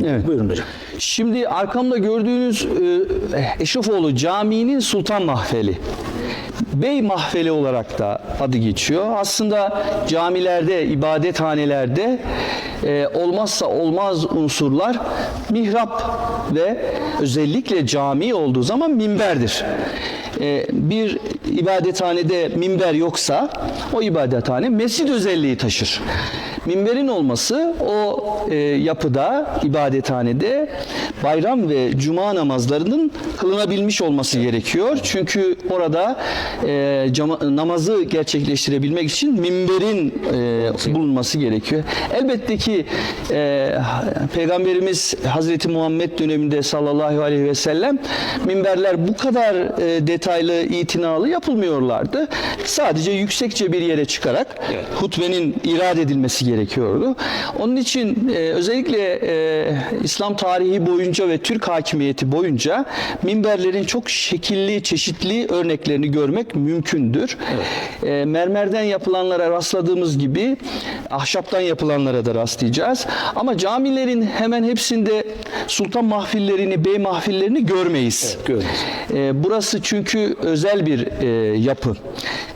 devam. Evet. Buyurun hocam. Şimdi arkamda gördüğünüz e, Eşrefoğlu Camii'nin Sultan Mahfeli. Bey Mahfeli olarak da adı geçiyor. Aslında camilerde, ibadethanelerde e, olmazsa olmaz unsurlar mihrap ve özellikle cami olduğu zaman minberdir. E, bir ibadethanede minber yoksa o ibadethane mescid özelliği taşır. Minberin olması o e, yapıda, ibadethanede bayram ve cuma namazlarının kılınabilmiş olması gerekiyor. Çünkü orada e, cama- namazı gerçekleştirebilmek için minberin e, bulunması gerekiyor. Elbette ki e, Peygamberimiz Hazreti Muhammed döneminde sallallahu aleyhi ve sellem minberler bu kadar e, detaylı, itinalı yapılmıyorlardı. Sadece yüksekçe bir yere çıkarak hutbenin irad edilmesi gerekiyordu. Onun için e, özellikle e, İslam tarihi boyunca ve Türk hakimiyeti boyunca minberlerin çok şekilli, çeşitli örneklerini görmek mümkündür. E, mermerden yapılanlara rastladığımız gibi ahşaptan yapılanlara da rastlayacağız. Ama camilerin hemen hepsinde sultan mahfillerini, bey mahfillerini görmeyiz. görmeyiz. E, burası çünkü özel bir e, yapı.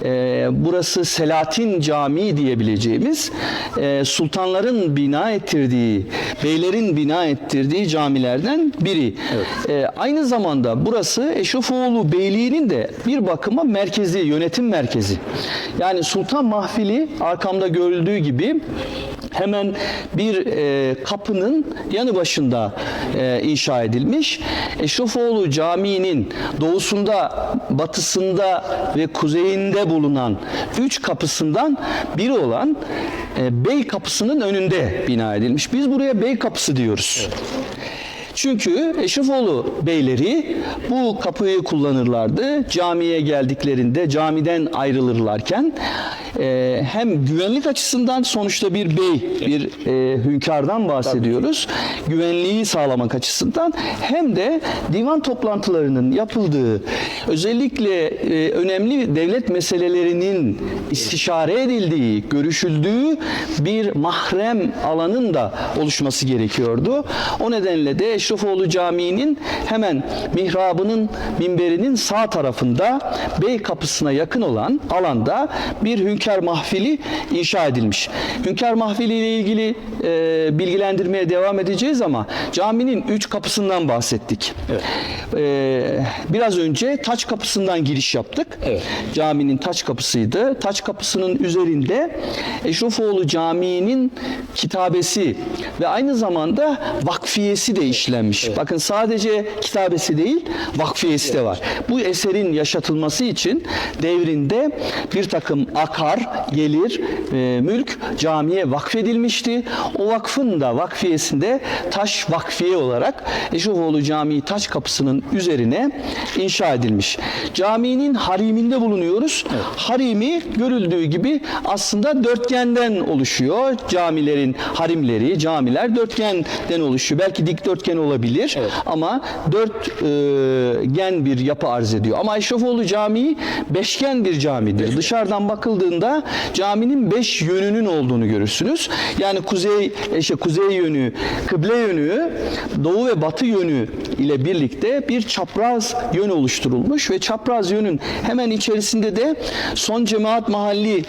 E, burası Selatin Camii diyebileceğimiz e, sultanların bina ettirdiği, beylerin bina ettirdiği camilerden biri. E, aynı zamanda burası Eşrefoğlu Beyliği'nin de bir bakıma merkezi, yönetim merkezi. Yani Sultan Mahfili arkamda görüldüğü gibi hemen bir e, kapının yanı başında e, inşa edilmiş. Eşrefoğlu Camii'nin doğusunda, batısında ve kuzeyinde bulunan üç kapısından biri olan e, Bey Kapısı'nın önünde bina edilmiş. Biz buraya Bey Kapısı diyoruz. Çünkü Eşrefoğlu beyleri bu kapıyı kullanırlardı. Camiye geldiklerinde camiden ayrılırlarken e, hem güvenlik açısından sonuçta bir bey, bir e, hünkârdan bahsediyoruz. Güvenliği sağlamak açısından hem de divan toplantılarının yapıldığı özellikle e, önemli devlet meselelerinin istişare edildiği, görüşüldüğü bir mahrem alanın da oluşması gerekiyordu. O nedenle de Eşrefoğlu Camii'nin hemen mihrabının, minberinin sağ tarafında Bey Kapısı'na yakın olan alanda bir hünkâr mahfili inşa edilmiş. Hünkâr mahfili ile ilgili e, bilgilendirmeye devam edeceğiz ama caminin üç kapısından bahsettik. E, biraz önce taç kapısından giriş yaptık. Evet. Caminin taç kapısıydı. Taç kapısının üzerinde Eşrefoğlu Camii'nin kitabesi ve aynı zamanda vakfiyesi de işlenmiş. Bakın sadece kitabesi değil, vakfiyesi de var. Bu eserin yaşatılması için devrinde bir takım akar, gelir, e, mülk camiye vakfedilmişti. O vakfın da vakfiyesinde taş vakfiye olarak Eşrefoğlu Camii taç kapısının üzerine inşa edilmiş. Caminin hariminde bulunuyoruz. Harimi görüldüğü gibi aslında dörtgenden oluşuyor. Camilerin harimleri, camiler dörtgenden oluşuyor. Belki dikdörtgen olabilir ama dörtgen bir yapı arz ediyor. Ama Eşrefoğlu Camii beşgen bir camidir. Dışarıdan bakıldığında caminin beş yönünün olduğunu görürsünüz. Yani kuzey işte kuzey yönü, kıble yönü, doğu ve batı yönü ile birlikte bir çapraz yön oluşturulmuş ve çapraz yönün hemen içerisinde de son cemaat mahalli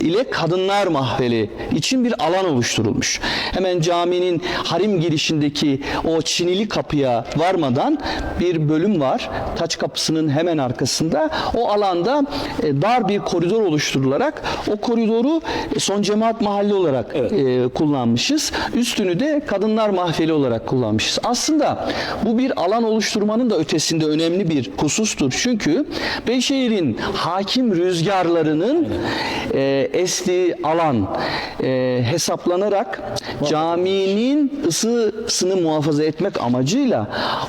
ile kadınlar mahveli için bir alan oluşturulmuş. Hemen caminin harim girişindeki o çinili kapıya varmadan bir bölüm var. Taç kapısının hemen arkasında. O alanda e, dar bir koridor oluşturularak o koridoru e, son cemaat mahalli olarak e, kullanmışız. Üstünü de kadınlar mahfeli olarak kullanmışız. Aslında bu bir alan oluşturmanın da ötesinde önemli bir husustur. Çünkü Beyşehir'in hakim rüzgarlarının e, estiği alan hesaplanarak caminin ısısını muhafaza etmek amacıyla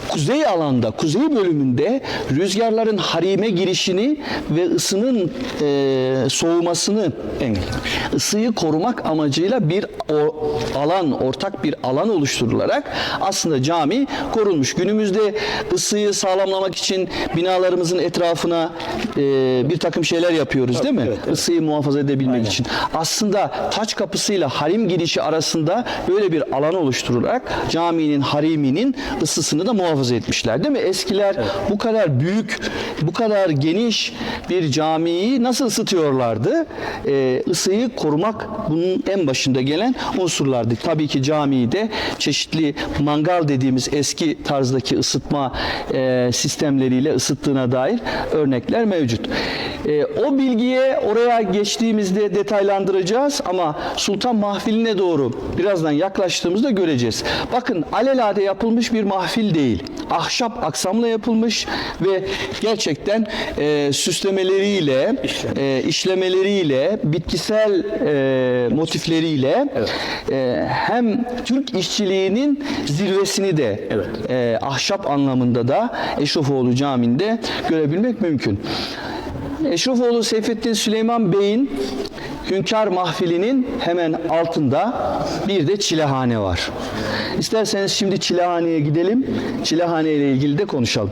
kuzey alanda, kuzey bölümünde rüzgarların harime girişini ve ısının e, soğumasını Engellemiş. ısıyı korumak amacıyla bir o, alan, ortak bir alan oluşturularak aslında cami korunmuş. Günümüzde ısıyı sağlamlamak için binalarımızın etrafına e, bir takım şeyler yapıyoruz değil mi? evet, evet. Isıyı muhafaza edebilmek Aynen. için. Aslında taç kapısıyla harim girişi arasında böyle bir alan oluşturularak caminin hariminin ısısını da muhafaza etmişler değil mi? Eskiler bu kadar büyük, bu kadar geniş bir camiyi nasıl ısıtıyorlardı? Ee, ısıyı korumak bunun en başında gelen unsurlardı. Tabii ki camiyi de çeşitli mangal dediğimiz eski tarzdaki ısıtma e, sistemleriyle ısıttığına dair örnekler mevcut. E, o bilgiye oraya geçtiğimizde detaylandıracağız ama Sultan Mahfili'ne doğru birazdan yaklaştığımızda göreceğiz. Bakın alelade yapılmış bir mahfil değil. Ahşap aksamla yapılmış ve gerçekten e, süslemeleriyle, e, işlemeleriyle, bitkisel e, motifleriyle e, hem Türk işçiliğinin zirvesini de Evet. e, ahşap anlamında da Eşrefoğlu Camii'nde görebilmek mümkün. Eşrefoğlu Seyfettin Süleyman Bey'in Hünkar Mahfili'nin hemen altında bir de çilehane var. İsterseniz şimdi çilehaneye gidelim. Çilehane ile ilgili de konuşalım.